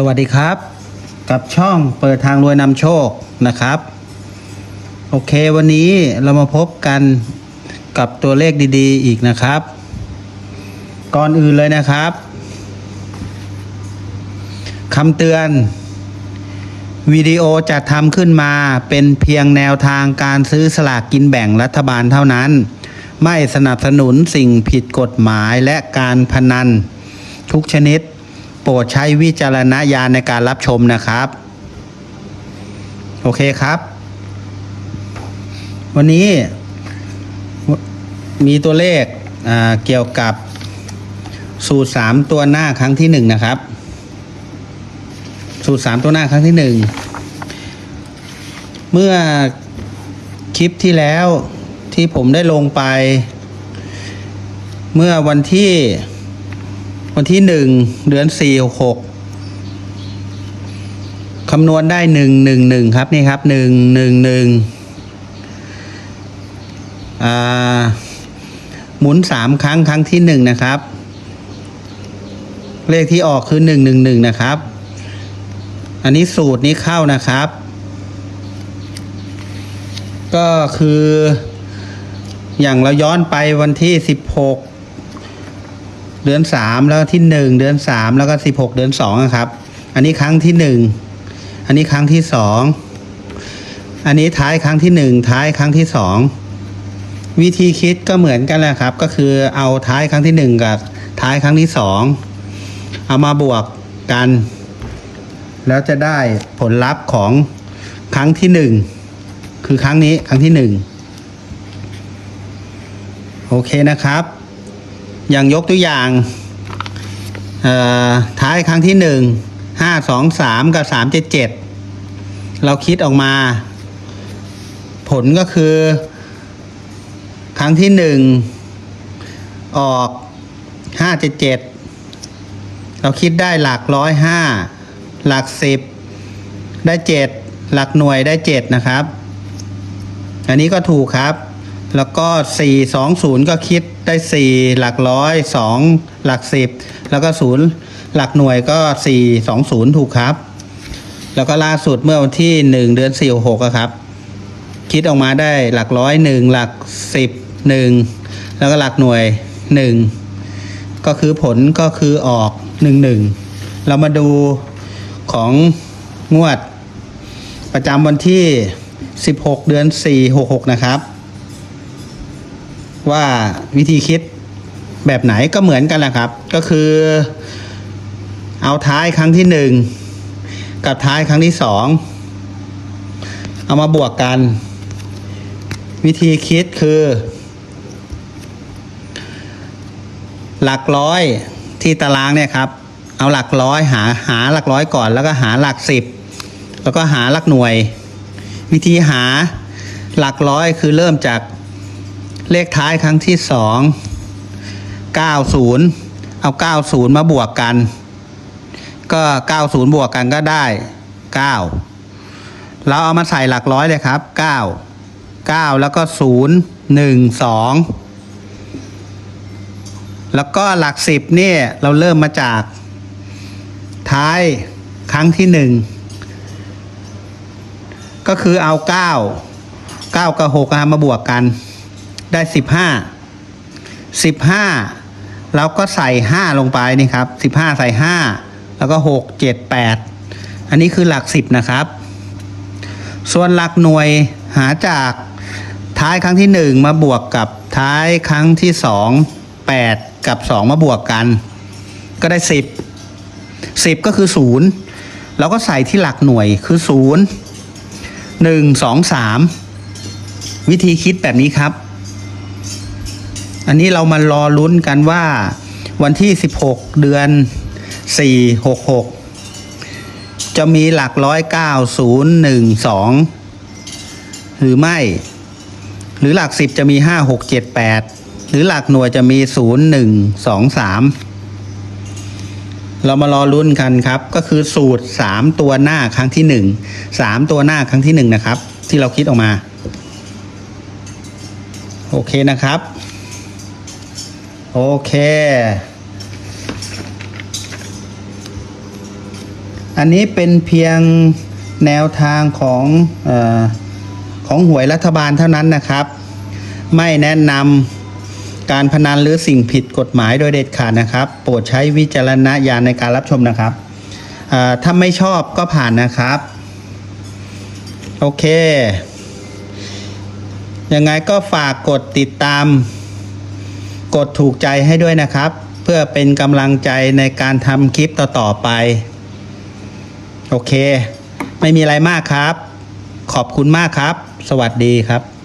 สวัสดีครับ กับช่องเปิดทางรวยนำโชคนะครับ โอเควันนี้เรามาพบกันกับตัวเลขดีๆ อีกนะครับ ก่อนอื่นเลยนะครับคำเตือน วิดีโอจะทำขึ้นมาเป็นเพียงแนวทางการซื้อสลากกินแบ่งรัฐบาลเท่านั้น ไม่สนับสนุนสิ่งผิดกฎหมายและการพนันทุกชนิด ปรดใช้วิจารณญาณในการรับชมนะครับ โอเคครับ วันนี้มีตัวเลขเกี่ยวกับสูตรสามตัวหน้าครั้งที่หนึ่งนะครับ สูตรสามตัวหน้าครั้งที่หนึ่งเมื่อคลิปที่แล้วที่ผมได้ลงไป เมื่อวันที่ วันที่หนึ่งเดือนสี่หกหกคำนวณได้หนึ่งหนึ่งหนึ่งครับนี่ครับหนึ่งหนึ่งหนึ่งหมุนสามครั้งครั้งที่หนึ่งนะครับ เลขที่ออกคือหนึ่งหนึ่งหนึ่งนะครับ อันนี้สูตรนี้เข้านะครับ ก็คือ อย่างเราย้อนไปวันที่สิบหก เดือนสามแล้วที่หนึ่งเดือนสามแล้วก็สิบหกเดือนสองครับ อันนี้ครั้งที่หนึ่งอันนี้ครั้งที่สองอันนี้ท้ายครั้งที่หนึ่งท้ายครั้งที่สองวิธีคิดก็เหมือนกันแหละครับ ก็คือเอาท้ายครั้งที่หนึ่งกับท้ายครั้งที่สองเอามาบวกกัน แล้วจะได้ผลลัพธ์ของครั้งที่หนึ่งคือครั้งนี้ครั้งที่หนึ่งโอเคนะครับ อย่างยกตัวอย่างท้ายครั้งที่หนึ่งห้าสองสามกับสามเจ็ดเจ็ดเราคิดออกมา ผลก็คือ ครั้งที่หนึ่งออกห้าเจ็ดเจ็ดเราคิดได้หลักร้อยห้าหลักสิบได้เจ็ดหลักหน่วยได้เจ็ดนะครับ อันนี้ก็ถูกครับ แล้วก็ 4 2 0 ก็คิดได้ 4 หลักร้อย 2 หลัก 10 แล้วก็ 0 หลักหน่วยก็ 4 2 0 ถูกครับ แล้วก็ล่าสุดเมื่อวันที่ 1 เดือน4 6อะครับ คิดออกมาได้หลักร้อย 1 หลัก 10 1 แล้วก็หลักหน่วย 1 ก็คือผลก็คือออก 1 1 เรามาดูของงวดประจำวันที่ 16 เดือน 4 66 นะครับ ว่าวิธีคิดแบบไหนก็เหมือนกันแหละครับ ก็คือ เอาท้ายครั้งที่หนึ่งกับท้ายครั้งที่สองเอามาบวกกัน วิธีคิดคือ หลักร้อยที่ตารางเนี่ยครับ เอาหลักร้อยหาหาหลักร้อยก่อน แล้วก็หาหลักสิบแล้วก็หาหลักหน่วย วิธีหาหลักร้อยคือเริ่มจาก เลขท้ายครั้งที่สองเก้าศูนย์เอาเก้าศูนย์มาบวกกัน ก็เก้าศูนย์บวกกันก็ได้เก้าเราเอามาใส่หลักร้อยเลยครับเก้าเก้าแล้วก็ศูนย์หนึ่งสองแล้วก็หลักสิบเนี่ยเราเริ่มมาจาก ท้ายครั้งที่หนึ่งก็คือเอาเก้าเก้ากับหกมาบวกกัน ได้สิบห้าสิบห้าเราก็ใส่ห้าลงไปนี่ครับสิบห้าใส่ห้าแล้วก็หกเจ็ดแปดอันนี้คือหลักสิบนะครับ ส่วนหลักหน่วยหาจากท้ายครั้งที่หนึ่งมาบวกกับท้ายครั้งที่สองแปดกับสองมาบวกกัน ก็ได้สิบสิบก็คือศูนย์เราก็ใส่ที่หลักหน่วยคือศูนย์หนึ่งสองสามวิธีคิดแบบนี้ครับ อันนี้เรามารอลุ้นกันว่าวันที่สิบหกเดือนสี่หกหกจะมีหลักร้อยเก้าศูนย์หนึ่งสองหรือไม่ หรือหลักสิบจะมีห้าหกเจ็ดแปดหรือหลักหน่วยจะมีศูนย์หนึ่งสองสามเรามารอลุ้นกันครับ ก็คือสูตรสามตัวหน้าครั้งที่หนึ่งสามตัวหน้าครั้งที่หนึ่งนะครับ ที่เราคิดออกมา โอเคนะครับ โอเค อันนี้เป็นเพียงแนวทางของอของหวยรัฐบาลเท่านั้นนะครับ ไม่แนะนำการพนันหรือสิ่งผิดกฎหมายโดยเด็ดขาดนะครับ โปรดใช้วิจารณญาณในการรับชมนะครับ ถ้าไม่ชอบก็ผ่านนะครับ โอเค ยังไงก็ฝากกดติดตาม กดถูกใจให้ด้วยนะครับ เพื่อเป็นกำลังใจในการทำคลิปต่อๆไป โอเค ไม่มีอะไรมากครับ ขอบคุณมากครับ สวัสดีครับ